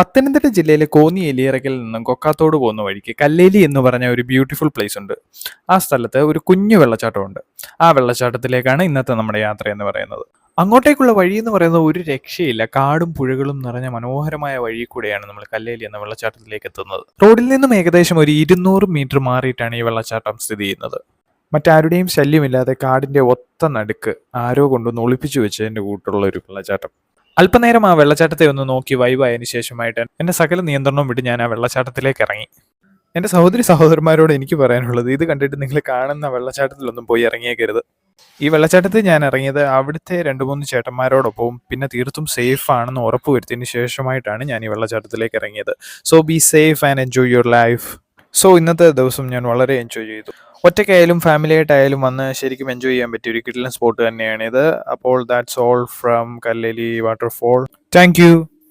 പത്തനംതിട്ട ജില്ലയിലെ കോന്നി എലിയറയ്ക്കൽ നിന്നും കൊക്കാത്തോട് പോകുന്ന വഴിക്ക് കല്ലേലി എന്ന് പറഞ്ഞ ഒരു ബ്യൂട്ടിഫുൾ പ്ലേസ് ഉണ്ട്. ആ സ്ഥലത്ത് ഒരു കുഞ്ഞു വെള്ളച്ചാട്ടമുണ്ട്. ആ വെള്ളച്ചാട്ടത്തിലേക്കാണ് ഇന്നത്തെ നമ്മുടെ യാത്ര എന്ന് പറയുന്നത്. അങ്ങോട്ടേക്കുള്ള വഴി എന്ന് പറയുന്നത് ഒരു രക്ഷയില്ല. കാടും പുഴകളും നിറഞ്ഞ മനോഹരമായ വഴി കൂടെയാണ് നമ്മൾ കല്ലേലി എന്ന വെള്ളച്ചാട്ടത്തിലേക്ക് എത്തുന്നത്. റോഡിൽ നിന്നും ഏകദേശം ഒരു ഇരുന്നൂറ് മീറ്റർ മാറിയിട്ടാണ് ഈ വെള്ളച്ചാട്ടം സ്ഥിതി ചെയ്യുന്നത്. മറ്റാരുടെയും ശല്യമില്ലാതെ കാടിന്റെ ഒത്ത നടുക്ക് ആരോ കൊണ്ടൊന്ന് ഒളിപ്പിച്ചു വെച്ചതിന്റെ കൂട്ടുള്ള ഒരു വെള്ളച്ചാട്ടം. അല്പനേരം ആ വെള്ളച്ചാട്ടത്തെ ഒന്ന് നോക്കി വൈവായതിനു ശേഷമായിട്ട് എന്റെ സകല നിയന്ത്രണവും വിട്ട് ഞാൻ ആ വെള്ളച്ചാട്ടത്തിലേക്ക് ഇറങ്ങി. എന്റെ സഹോദരി സഹോദരന്മാരോട് എനിക്ക് പറയാനുള്ളത് ഇത് കണ്ടിട്ട് നിങ്ങൾ കാണുന്ന വെള്ളച്ചാട്ടത്തിലൊന്നും പോയി ഇറങ്ങിയേക്കരുത്. ഈ വെള്ളച്ചാട്ടത്തിൽ ഞാൻ ഇറങ്ങിയത് അവിടുത്തെ രണ്ട് മൂന്ന് ചേട്ടന്മാരോടൊപ്പവും പിന്നെ തീർത്തും സേഫ് ആണെന്ന് ഉറപ്പുവരുത്തിയതിന് ശേഷമായിട്ടാണ് ഞാൻ ഈ വെള്ളച്ചാട്ടത്തിലേക്ക് ഇറങ്ങിയത്. So be safe and enjoy your life so ഇന്നത്തെ ദിവസം ഞാൻ വളരെ എൻജോയ് ചെയ്തു. ഒറ്റയ്ക്കായാലും ഫാമിലി ആയിട്ടായാലും വന്ന് ശരിക്കും എൻജോയ് ചെയ്യാൻ പറ്റിയ ഒരു കിടിലൻ സ്പോട്ട് തന്നെയാണ് ഇത്. അപ്പോൾ that's all from Kalleli waterfall thank